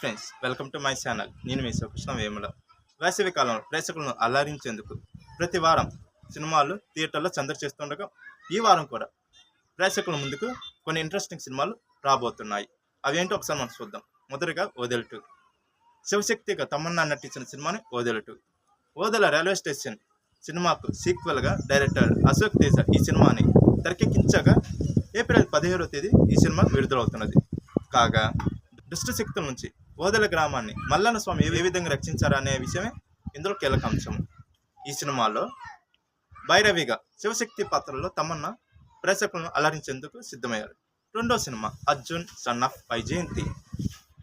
Friends welcome to my channel నేను మీ శ్రీకృష్ణ వేముల. వేసవి కాలంలో ప్రేక్షకులను అల్లారించేందుకు ప్రతి వారం సినిమాలు థియేటర్లో సందడి చేస్తుండగా ఈ వారం కూడా ప్రేక్షకుల ముందుకు కొన్ని ఇంట్రెస్టింగ్ సినిమాలు రాబోతున్నాయి. అవేంటో ఒకసారి మనం చూద్దాం. మొదటిగా ఓదెల్ టూ శివశక్తిగా తమన్నా నటించిన సినిమాని Odela two Odela railway station సినిమాకు సీక్వెల్గా డైరెక్టర్ అశోక్ తేజ ఈ సినిమాని తెరకెక్కించగా ఏప్రిల్ పదిహేడవ తేదీ ఈ సినిమా విడుదలవుతున్నది. కాగా దుష్టశక్తుల నుంచి ఓదెల గ్రామాన్ని మల్లన్న స్వామి ఏ విధంగా రక్షించారు అనే విషయమే ఇందులో కీలక అంశం ఈ సినిమాలో భైరవిగా శివశక్తి పాత్రలో తమన్నా ప్రేక్షకులను అలరించేందుకు సిద్ధమయ్యారు. రెండో cinema Arjun son of Vyjayanthi.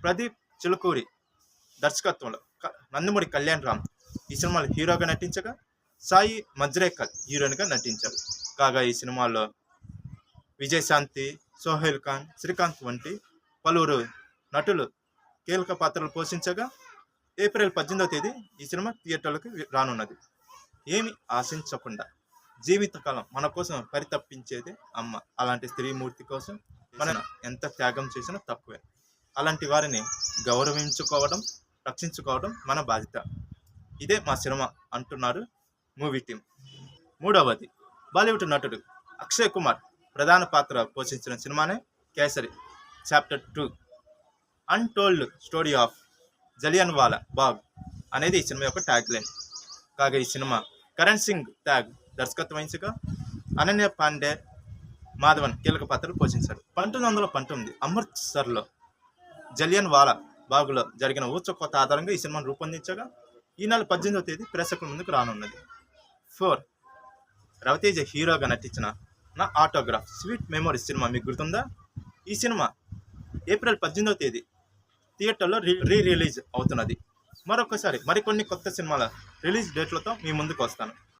Pradeep Chilukuri దర్శకత్వంలో క- నందమూరి కళ్యాణ్ రామ్ ఈ సినిమాలో హీరోగా నటించగా సాయి మజ్రేకర్ హీరోయిన్గా నటించారు. కాగా ఈ సినిమాలో విజయశాంతి సోహెల్ ఖాన్ శ్రీకాంత్ వంటి పలువురు నటులు కీలక పాత్రలు పోషించగా ఏప్రిల్ పద్దెనిమిదవ తేదీ ఈ సినిమా థియేటర్లకు రానున్నది. ఏమి ఆశించకుండా జీవితకాలం మన కోసం పరితప్పించేది అమ్మ. అలాంటి స్త్రీమూర్తి కోసం మనం ఎంత త్యాగం చేసినా తక్కువే. అలాంటి వారిని గౌరవించుకోవడం రక్షించుకోవడం మన బాధ్యత. ఇదే మా సినిమా అంటున్నారు మూవీ టీం. మూడవది బాలీవుడ్ నటుడు అక్షయ్ కుమార్ ప్రధాన పాత్ర పోషించిన సినిమానే Kesari chapter two. Untold story of Jallian Wala Bagh అనేది ఈ సినిమా యొక్క ట్యాగ్ లైన్ కాగా ఈ సినిమా కరణ్ సింగ్ ట్యాగ్ దర్శకత్వం వహించగా అనన్య పాండే మాధవన్ కీలక పాత్రలు పోషించాడు. పంతొమ్మిది వందల పంతొమ్మిది అమృత్సర్లో జలియన్ వాలా బాగులో జరిగిన ఊచకోత ఆధారంగా ఈ సినిమాను రూపొందించగా ఈ నెల పద్దెనిమిదవ తేదీ ప్రేక్షకుల ముందుకు రానున్నది. ఫోర్ రవితేజ హీరోగా నటించిన నా ఆటోగ్రాఫ్ స్వీట్ మెమోరీస్ సినిమా మీకు గుర్తుందా? ఈ సినిమా ఏప్రిల్ పద్దెనిమిదవ తేదీ థియేటర్లో రీ రీ రిలీజ్ అవుతున్నది. మరొకసారి మరికొన్ని కొత్త సినిమాల రిలీజ్ డేట్లతో మీ ముందుకు వస్తాను.